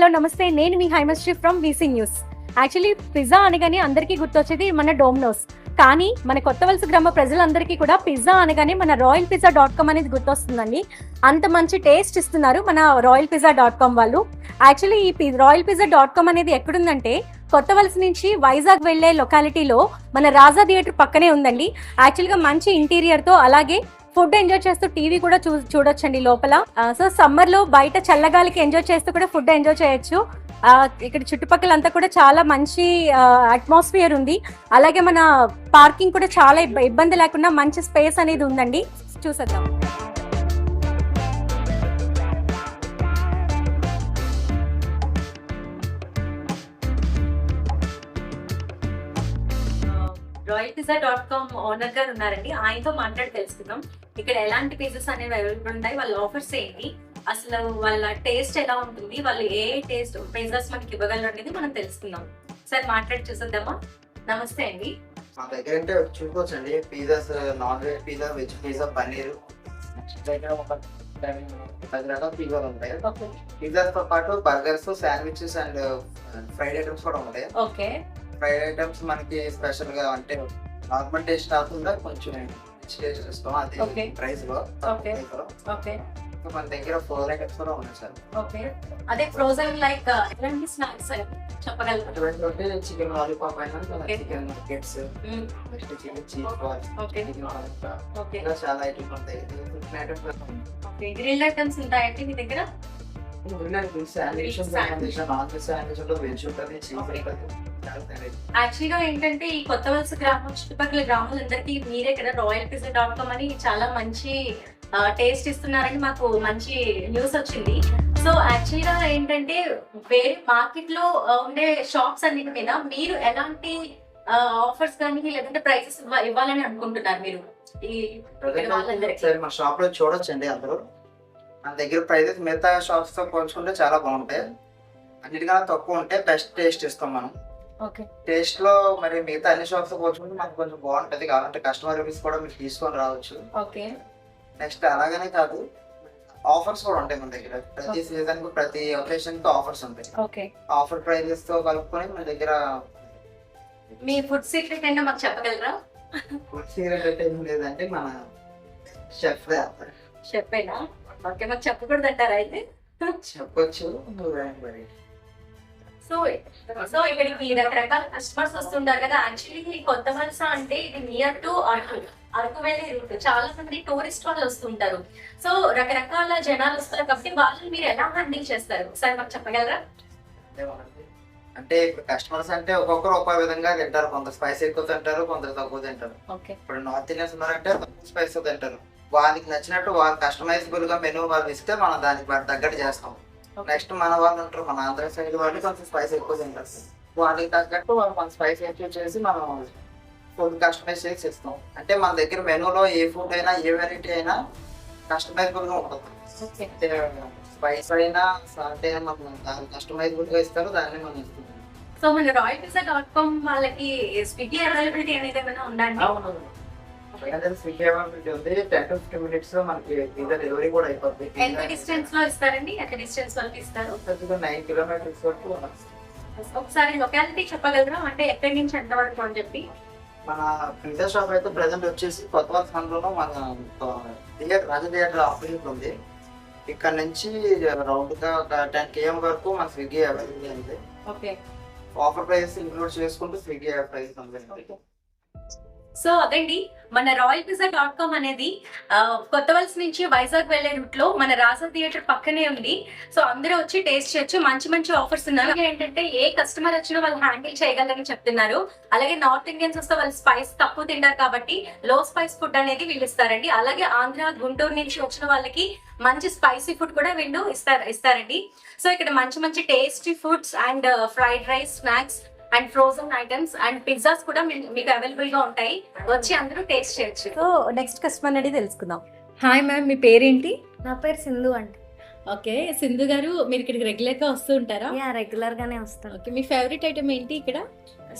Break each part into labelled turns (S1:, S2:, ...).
S1: Hello నమస్తే. నేను మీ Haimasri from VC news actually pizza అనగానే అందరికీ గుర్తొచ్చేది మన డోమినోస్ కానీ మన కొత్త వలస గ్రామ ప్రజలందరికీ కూడా పిజ్జా అనగానే మన రాయల్ పిజ్జా డాట్ కామ్ అనేది గుర్తొస్తుందండి. అంత మంచి టేస్ట్ ఇస్తున్నారు మన రాయల్ పిజ్జా డాట్ కామ్ వాళ్ళు. యాక్చువల్లీ ఈ రాయల్ పిజ్జా డాట్ కామ్ అనేది ఎక్కడుందంటే కొత్త వలస నుంచి వైజాగ్ వెళ్ళే లొకాలిటీలో మన రాజా థియేటర్ పక్కనే ఉందండి. యాక్చువల్గా మంచి ఇంటీరియర్తో అలాగే ఫుడ్ ఎంజాయ్ చేస్తూ టీవీ కూడా చూ చూడొచ్చండి లోపల. సో సమ్మర్లో బయట చల్లగాలికి ఎంజాయ్ చేస్తూ కూడా ఫుడ్ ఎంజాయ్ చేయొచ్చు. ఆ, ఇక్కడ చుట్టుపక్కల అంతా కూడా చాలా మంచి అట్మాస్ఫియర్ ఉంది. అలాగే మన పార్కింగ్ కూడా చాలా ఇబ్బంది లేకుండా మంచి స్పేస్ అనేది ఉందండి. చూసేద్దాం. Royal Pizza dot com owner గారు ఉన్నారండి. ఆయనతో మాట్లాడి తెలుసుకుందాం. ఇక్కడ ఎలాంటి పిజ్జాస్ అనేవి అవైలబుల్ ఉంటాయి? వాళ్ళ ఆఫర్స్ ఏంటి? అసలు వాళ్ళ టేస్ట్ ఎలా ఉంటుంది? వాళ్ళు ఏ టేస్ట్ పిజ్జాస్ మనకి ఇవ్వగలరు అనేది మనం తెలుసుకుందాం. సార్ మాట్లాడి చూసేద్దామా? నమస్తే అండి.
S2: మా దగ్గర అంటే చూసుకోవచ్చు అండి pizzas non veg pizza veg pizza paneer. దగ్గర ఒక పది రకాల పిజ్జాలు ఉంటాయి.
S1: ఓకే.
S2: పిజ్జాస్తో పాటు burgers sandwiches and fried items కూడా ఉంటాయి.
S1: ఓకే.
S2: ఫ్రైడ్ ఐటమ్స్ మనకి స్పెషల్గా అంటే నార్మల్ టేస్ట్ కాకుండా కొంచెం రిచ్ టేస్ట్ ఇస్తాం అది
S1: Okay.
S2: ప్రైస్లో.
S1: ఓకే
S2: మన దగ్గర ఫోర్ ఐటమ్స్ కూడా ఉన్నాయి సార్
S1: ఓకే అదే ఫ్రోజన్ లైక్ ఎలాంటి స్నాక్స్ చెప్పగలరు?
S2: అటువంటి ఉంటే చికెన్ లాలీపాప్ అయినా
S1: Okay.
S2: Chicken nuggets next chicken cheese chicken ఇంకా చాలా ఐటమ్స్ ఉంటాయి.
S1: గ్రిల్ ఐటమ్స్ ఉంటాయండి మీ దగ్గర?
S2: Sandwich
S1: Sandwich.
S2: Non veg sandwich ఉంటుంది వెజ్ ఉంటుంది చీజ్ ఉంటుంది చాలా variety.
S1: యాక్చువల్గా ఏంటంటే ఈ కొత్త వలస గ్రామం చుట్టుపక్కల గ్రామాలందరికీ మీరే కదా రాయల్ పిజ్జా డాట్ కామ్ అని చాలా మంచి టేస్ట్ ఇస్తున్నారని మాకు మంచి న్యూస్ వచ్చింది. సో యాక్చువల్గా ఏంటంటే వేరే మార్కెట్లో ఆ, ఉండే షాప్స్ అన్నిటి మీద మీరు ఎలాంటి ఆఫర్స్ కానీ లేదంటే ప్రైసెస్ ఇవ్వాలని అనుకుంటున్నారు మీరు? ఈ
S2: మన షాప్లో చూడొచ్చండి అందరూ. మన దగ్గర ప్రైజెస్ మిగతా షాప్స్తో పోల్చుకుంటే చాలా బాగుంటాయి. అన్నిటికన్నా తక్కువ ఉంటే బెస్ట్ టేస్ట్ ఇస్తాం మనం.
S1: ఓకే.
S2: టేస్ట్లో మరి మిగతా అన్ని షాప్స్తో పోల్చుకుంటే మనకు కొంచెం బాగుంటది. కావాలంటే కస్టమర్ రివ్యూస్ కూడా మీరు తీసుకొని రావచ్చు.
S1: ఓకే.
S2: నెక్స్ట్ అలాగనే కాదు ఆఫర్స్ కూడా ఉంటాయి మన దగ్గర. ప్రతి సీజన్కు ప్రతి ఒకేషన్కి ఆఫర్స్ ఉంటాయి.
S1: ఓకే.
S2: ఆఫర్ ప్రైజెస్తో కలుపుకొని మన దగ్గర
S1: మీ ఫుడ్ సీక్రెట్ ఏంటో మాకు చెప్పగలరా?
S2: ఫుడ్ సీక్రెట్ అంటే ఏం లేదంటే మన షెఫ్
S1: చెప్పేనా? ఓకే మాకు చెప్పకూడదు అంటారా అయితే?
S2: చెప్పొచ్చు మరి.
S1: సో సో ఇక్కడికి రకరకాల కస్టమర్స్ వస్తుంటారు కదా. యాక్చువల్లీ కొత్త వలస అంటే ఇది నియర్ టు అరకు అరకు వెళ్ళే రూట్ చాలా మంది టూరిస్ట్ వాళ్ళు వస్తుంటారు. సో రకరకాల జనాలు వస్తారు కాబట్టి వాళ్ళని మీరు ఎలా హ్యాండిల్ చేస్తారు? ఒకసారి మాకు చెప్పగలరా?
S2: అంటే ఇప్పుడు కస్టమర్స్ అంటే ఒక్కొక్కరు ఒక్కో విధంగా తింటారు. కొంత స్పైస్ ఎక్కువ తింటారు కొందరు తక్కువ తింటారు. ఇప్పుడు నార్త్ ఇండియన్స్ ఉన్నారంటే తక్కువ స్పైస్ తింటారు. వాళ్ళకి నచ్చినట్టు వాళ్ళు కస్టమైజబుల్గా మెనూ వాళ్ళు ఇస్తే మనం దానికి వాటి తగ్గట్టు చేస్తాం. నెక్స్ట్ మన వాళ్ళు ఉంటారు మన ఆంధ్ర సైడ్ వాళ్ళు కొంచెం స్పైస్ ఎక్కువ తింటారు. వాళ్ళకి తగ్గట్టు వాళ్ళు కొంచెం స్పైస్ ఎక్కువ చేసి మనం ఫుడ్ కస్టమైజ్ చేసి ఇస్తాం. అంటే మన దగ్గర మెనూలో ఏ ఫుడ్ అయినా ఏ వెరైటీ అయినా కస్టమైజబుల్గా ఉంటుంది స్పైస్ అయినా సాల్ట్ అయినా మనం దాన్ని కస్టమైజబుల్గా ఇస్తారు దాన్ని మనం ఇస్తున్నాం
S1: సో మన రాయల్ పిజ్జా డాట్ కామ్ వాళ్ళకి స్విగ్గీ అవైలబిలిటీ అనేది ఏమైనా
S2: స్విగ్గీ అవైలబిలిటీ ఉంది. టెన్ టు ఫిఫ్టీ మినిట్స్లో మనకి పిజ్జా డెలివరీ కూడా అయిపోతుంది
S1: ఎంత డిస్టెన్స్లో ఇస్తారండి? ఎంత డిస్టెన్స్ వరకు ఇస్తారు?
S2: నైన్ కిలోమీటర్స్ వరకు
S1: ఒకసారి లొకాలిటీ చెప్పగలరా? అంటే ఎక్కడి నుంచి ఎంత వరకు అని చెప్పి?
S2: మన పిజ్జా షాప్ అయితే ప్రజెంట్ వచ్చేసి కొత్త మన థియేటర్ రాజ థియేటర్ ఆపోజిట్ ఉంది. ఇక్కడ నుంచి రౌండ్గా టెన్ కేఎం వరకు మన స్విగ్గీ అవైలబుల్ ఉంది.
S1: ఓకే
S2: ఆఫర్ ప్రైస్ ఇంక్లూడ్ చేసుకుంటూ స్విగ్గీ ప్రైస్ ఉంది.
S1: సో అదండి మన రాయల్ పిజ్జా డాట్ కామ్ అనేది కొత్త వలస నుంచి వైజాగ్ వెళ్ళే రూట్లో మన రాజా థియేటర్ పక్కనే ఉంది. సో అందరూ వచ్చి టేస్ట్ చేయొచ్చు. మంచి మంచి ఆఫర్స్ ఉన్నాయి. ఏంటంటే ఏ కస్టమర్ వచ్చినా వాళ్ళు హ్యాండిల్ చేయగలరని చెప్తున్నారు. అలాగే నార్త్ ఇండియన్స్ వస్తే వాళ్ళు స్పైస్ తక్కువ తింటారు కాబట్టి లో స్పైస్ ఫుడ్ అనేది వీళ్ళు ఇస్తారండి. అలాగే ఆంధ్ర గుంటూరు నుంచి వచ్చిన వాళ్ళకి మంచి స్పైసీ ఫుడ్ కూడా వీళ్ళు ఇస్తారు ఇస్తారండి. సో ఇక్కడ మంచి మంచి tasty foods and fried rice snacks and frozen items and pizzas కూడా మీకు అవైలబుల్గా ఉంటాయి. వచ్చి అందరూ టేస్ట్ చేయొచ్చు. సో నెక్స్ట్ కస్టమర్ అనేది తెలుసుకుందాం. హాయ్ మ్యామ్ మీ పేరేంటి?
S3: నా పేరు సింధు అంట
S1: ఓకే సింధు గారు మీరు ఇక్కడికి రెగ్యులర్గా వస్తూ ఉంటారా?
S3: యా రెగ్యులర్ గానే వస్తాను
S1: ఓకే మీ ఫేవరెట్ ఐటమ్ ఏంటి ఇక్కడ?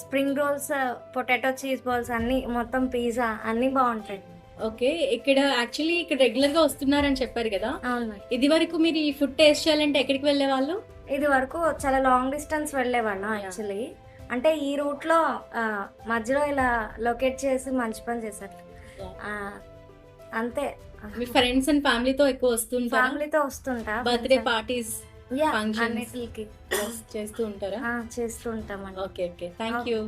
S3: Spring rolls potato cheese balls అన్ని మొత్తం పిజ్జా అన్ని బాగుంటాయి.
S1: ఓకే ఇక్కడ యాక్చువల్లీ ఇక్కడ రెగ్యులర్గా వస్తున్నారని చెప్పారు కదా?
S3: అవును.
S1: ఇది వరకు మీరు ఈ ఫుడ్ టేస్ట్ చేయాలంటే ఎక్కడికి వెళ్ళే వాళ్ళు
S3: ఇది వరకు చాలా లాంగ్ డిస్టెన్స్ వెళ్ళేవాళ్ళం యాక్చువల్లీ. అంటే ఈ రూట్లో మధ్యలో ఇలా లొకేట్ చేసి మంచి పని చేశారు. ఆ, అంతే.
S1: మీ ఫ్రెండ్స్ అండ్ ఫ్యామిలీతో ఎక్కువ వస్తుంటారా?
S3: ఫ్యామిలీతో వస్తుంటా
S1: బర్త్డే పార్టీస్.
S3: అన్నిటికి.
S1: చేస్తూ ఉంటారా?
S3: ఆ, చేస్తూ ఉంటామండి.
S1: Okay okay thank you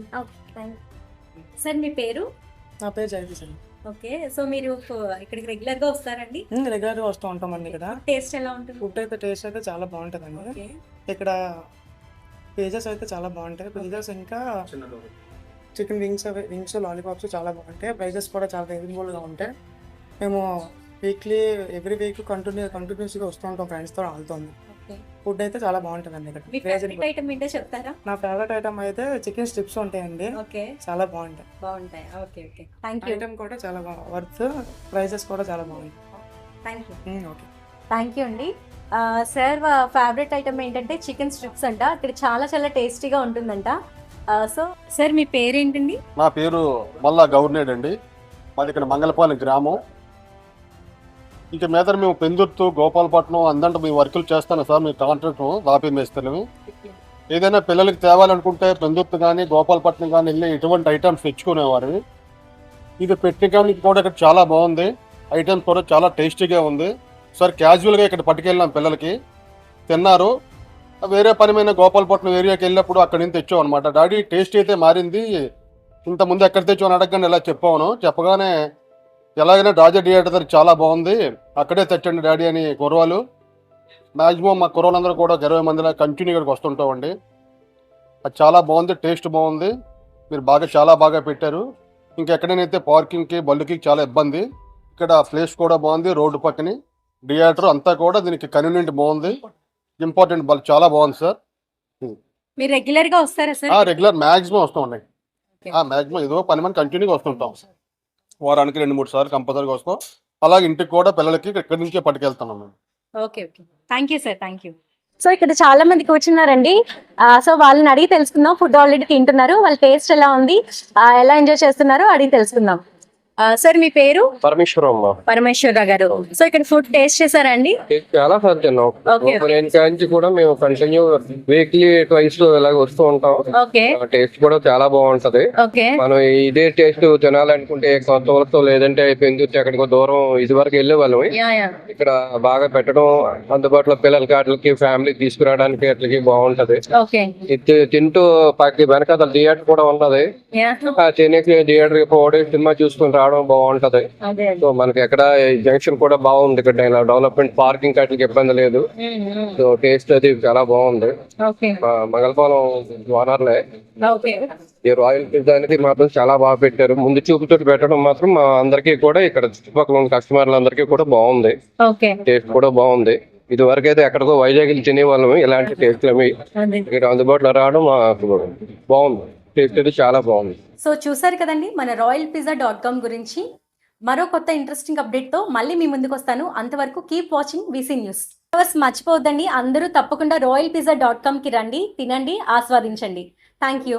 S1: sir మీ పేరు?
S4: నా పేరు జగదీష్ అండి
S1: ఓకే సో మీరు ఇక్కడికి రెగ్యులర్గా వస్తారండి?
S4: రెగ్యులర్గా వస్తూ ఉంటామండి ఇక్కడ.
S1: టేస్ట్ ఎలా ఉంటుంది?
S4: ఫుడ్ అయితే టేస్ట్ అయితే చాలా బాగుంటుందండి.
S1: ఓకే
S4: ఇక్కడ పేజెస్ అయితే చాలా బాగుంటాయి. పేజెస్ ఇంకా చికెన్ వింగ్స్ అవి వింగ్స్ లాలీపాప్స్ చాలా బాగుంటాయి. ప్రైజెస్ కూడా చాలా రీజనబుల్గా ఉంటాయి. మేము వీక్లీ ఎవ్రీ వీక్ కంటిన్యూ కంటిన్యూస్గా వస్తూ ఉంటాం ఫ్రెండ్స్తో ఆడుతుంది
S1: ఓకే.
S4: ఫుడ్ అయితే చాలా బాగుంటుందండి ఇక్కడ.
S1: ఐటమ్ ఏంటో చెప్తారా?
S4: నా ఫేవరెట్ ఐటమ్ అయితే చికెన్ స్ట్రిప్స్ ఉంటాయండి.
S1: ఓకే.
S4: చాలా బాగుంటాయి.
S1: బాగుంటాయి. Okay okay. Thank you.
S4: Item కూడా చాలా బాగా వర్త్ ప్రైజెస్ కూడా చాలా బాగుంటాయి.
S1: Thank you.
S4: Okay.
S1: Thank you అండి. సార్ ఫేవరెట్ ఐటమ్ ఏంటంటే చికెన్ స్ట్రిప్స్ అంట. ఇక్కడ చాలా చాలా టేస్టీగా ఉంటుందంట. సో సార్ మీ పేరేంటండి?
S5: నా పేరు మల్లా గవర్నేడ్ అండి. మాది ఇక్కడ మంగళపాలెం గ్రామం. ఇంకా మీద మేము పెందుర్తు గోపాలపట్నం అందంట మేము వర్కులు చేస్తాను సార్. మీ కాంట్రాక్ట్ దాపి ఏదైనా పిల్లలకి తేవాలనుకుంటే పెందుర్తు కానీ గోపాలపట్నం కానీ వెళ్ళి ఇటువంటి ఐటమ్స్ తెచ్చుకునేవారు. ఇది పెట్టడానికి కూడా ఇక్కడ చాలా బాగుంది. ఐటమ్స్ కూడా చాలా టేస్టీగా ఉంది. సార్ క్యాజువల్గా ఇక్కడ పట్టుకెళ్ళాం పిల్లలకి. తిన్నారు. వేరే పనిమైన గోపాలపట్నం ఏరియాకి వెళ్ళినప్పుడు అక్కడి నుంచి తెచ్చాం అనమాట డాడీ టేస్ట్ అయితే మారింది. ఇంత ఎక్కడ ఎక్కడ తెచ్చామని అడగండి ఇలా చెప్పాను. చెప్పగానే ఎలాగైనా రాజా థియేటర్ దగ్గర చాలా బాగుంది. అక్కడే తెచ్చండి డాడీ అని కుర్రవాళ్ళు. మ్యాక్సిమం మా కుర్రవాళ్ళందరూ కూడా ఒక ఇరవై మందిలో కంటిన్యూ ఇక్కడికి వస్తుంటామండి. అది చాలా బాగుంది టేస్ట్ బాగుంది. మీరు బాగా చాలా బాగా పెట్టారు. ఇంకెక్కడైతే పార్కింగ్కి బళ్ళుకి చాలా ఇబ్బంది. ఇక్కడ ప్లేస్ కూడా బాగుంది రోడ్డు పక్కనే. థియేటర్ అంతా కూడా దీనికి కన్వీనియంట్ బాగుంది. ఇంపార్టెంట్ బల్ చాలా బాగుంది సార్.
S1: మీరు రెగ్యులర్గా వస్తారా సార్?
S5: రెగ్యులర్ మ్యాక్సిమం వస్తూ ఉన్నాయి మ్యాక్సిమం ఏదో పని మంది కంటిన్యూగా వస్తుంటాం. వారానికి రెండు మూడు సార్లు కంపల్సరీగా వస్తాం. అలాగే ఇంటికి కూడా పిల్లలకి ఇక్కడి నుంచే పట్టుకెళ్తున్నాం మేము.
S1: Okay okay. Thank you sir. Thank you so ఇక్కడ చాలా మంది కూర్చున్నారండి సో వాళ్ళని అడిగి తెలుసుకుందాం. ఫుడ్ ఆల్రెడీ తింటున్నారు. వాళ్ళ టేస్ట్ ఎలా ఉంది? ఆ, ఎలా ఎంజాయ్ చేస్తున్నారో అడిగి తెలుసుకుందాం. సార్ మీ పేరు?
S6: పరమేశ్వరం అమ్మ
S1: పరమేశ్వర గారు. సో ఇక్కడ ఫుడ్ టేస్ట్ చేశారండి?
S6: చాలా సార్లు తిన్నాం. కూడా మేము కంటిన్యూ వీక్లీ ట్వైస్ ఇలాగ వస్తూ ఉంటాం. టేస్ట్ కూడా చాలా బాగుంటది. మనం ఇదే టేస్ట్ తినాలనుకుంటే వాళ్ళతో లేదంటే పెందుర్తి ఎక్కడికో దూరం ఇది వరకు వెళ్ళే వాళ్ళం ఇక్కడ బాగా పెట్టడం అందుబాటులో పిల్లలకి వాటికి ఫ్యామిలీ తీసుకురావడానికి అట్లకి బాగుంటది. తింటూ పక్కకి వెనకాల థియేటర్ కూడా ఉన్నది. థియేటర్ పోవడం సినిమా చూసుకుని రావడం బాగుంటది. సో మనకి ఎక్కడ జంక్షన్ కూడా బాగుంది ఇక్కడ ఇలా డెవలప్మెంట్ పార్కింగ్ వాటికి ఇబ్బంది లేదు. సో టేస్ట్ అది చాలా బాగుంది. మంగళపాలెం ఓనర్లే
S1: ఓకే.
S6: ఈ రాయల్ పిజ్జా అనేది మాత్రం చాలా బాగా పెట్టారు. ముందు చూపుతో పెట్టడం మాత్రం మా అందరికీ కూడా ఇక్కడ చుట్టుపక్కల ఉన్న కస్టమర్లందరికీ కూడా బాగుంది. టేస్ట్ కూడా బాగుంది. ఇది వరకు అయితే ఎక్కడికో వైజాగ్ తినే వాళ్ళం ఇలాంటి టేస్ట్ అవి
S1: అదే.
S6: ఇక్కడ అందుబాటులో రావడం మాకు బాగుంది. టేస్ట్ అయితే చాలా బాగుంది.
S1: సో చూసారు కదండి మన రాయల్ పిజ్జా డాట్ కామ్ గురించి. మరో కొత్త ఇంట్రెస్టింగ్ అప్డేట్తో మళ్ళీ మీ ముందుకు వస్తాను. అంతవరకు keep watching VC news first మర్చిపోవద్దండి అందరూ తప్పకుండా రాయల్ పిజ్జా డాట్ కామ్కి రండి తినండి ఆస్వాదించండి. Thank you